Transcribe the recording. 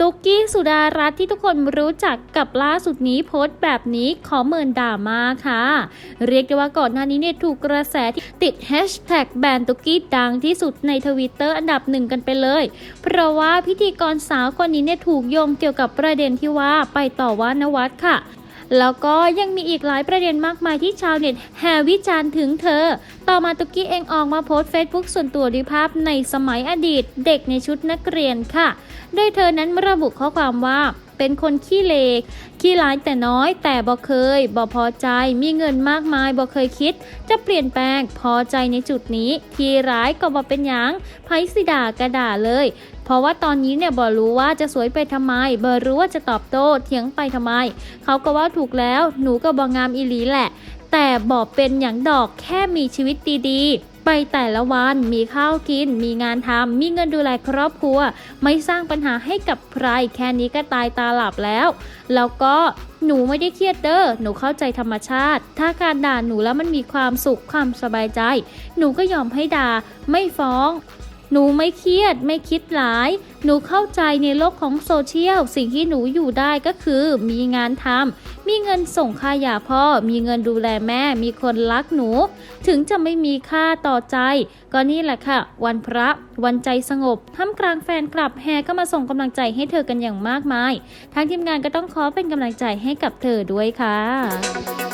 ตุกกี้สุดารัตน์ที่ทุกคนรู้จักกับล่าสุดนี้โพสต์แบบนี้ขอเมินด่ามาค่ะ เรียกได้ว่าก่อนหน้านี้เนี่ยถูกกระแสที่ติดแฮชแท็กแบนตุกกี้ดังที่สุดในทวิตเตอร์อันดับหนึ่งกันไปเลย เพราะว่าพิธีกรสาวคนนี้เนี่ยถูกโยงเกี่ยวกับประเด็นที่ว่าไปต่อว่านวัดค่ะ แล้วก็ยังมีอีกหลายประเด็นมากมายที่ชาวเน็ตแห่วิจารณ์ถึงเธอ ต่อมาตุกกี้เองออกมาโพสต์เฟซบุ๊กส่วนตัวด้วยภาพในสมัยอดีต เด็กในชุดนักเรียนค่ะ โดยเธอนั้นระบุข้อความว่า เป็นคนขี้เลกขี้ร้ายแต่น้อย แต่บ่เคยบ่พอใจมีเงินมากมายบ่เคยคิด จะเปลี่ยนแปลงพอใจในจุดนี้ ที่ร้ายก็บ่เป็นหยังไพสิดากระด่าเลย เพราะว่าตอนนี้เนี่ยบ่รู้ว่าจะสวยไปทำไมบ่รู้ว่าจะตอบโต้เถียงไปทำไม เขาก็ว่าถูกแล้วหนูก็บ่งามอีหลีแหละ แต่บอกเป็นอย่างดอกแค่มีชีวิตดีๆ ไปแต่ละวันมีข้าวกิน มีงานทำมีเงินดูแลครอบครัว ไม่สร้างปัญหาให้กับใคร แค่นี้ก็ตายตาหลับแล้ว แล้วก็หนูไม่ได้เครียดเด้อ หนูเข้าใจธรรมชาติ ถ้าการด่าหนูแล้วมันมีความสุขความสบายใจ หนูก็ยอมให้ด่า ไม่ฟ้อง หนูไม่เครียดไม่คิดหลาย หนูเข้าใจในโลกของโซเชียล สิ่งที่หนูอยู่ได้ก็คือ มีงานทำมีเงินส่งค่ายาพ่อ มีเงินดูแลแม่ มีคนรักหนู ถึงจะไม่มีค่าต่อใจ ก็นี่แหละค่ะ วันพระ วันใจสงบท่ามกลางแฟนคลับแห่ก็มาส่งกำลังใจให้เธอกันอย่างมากมาย ทางทีมงานก็ต้องขอเป็นกำลังใจให้กับเธอด้วยค่ะ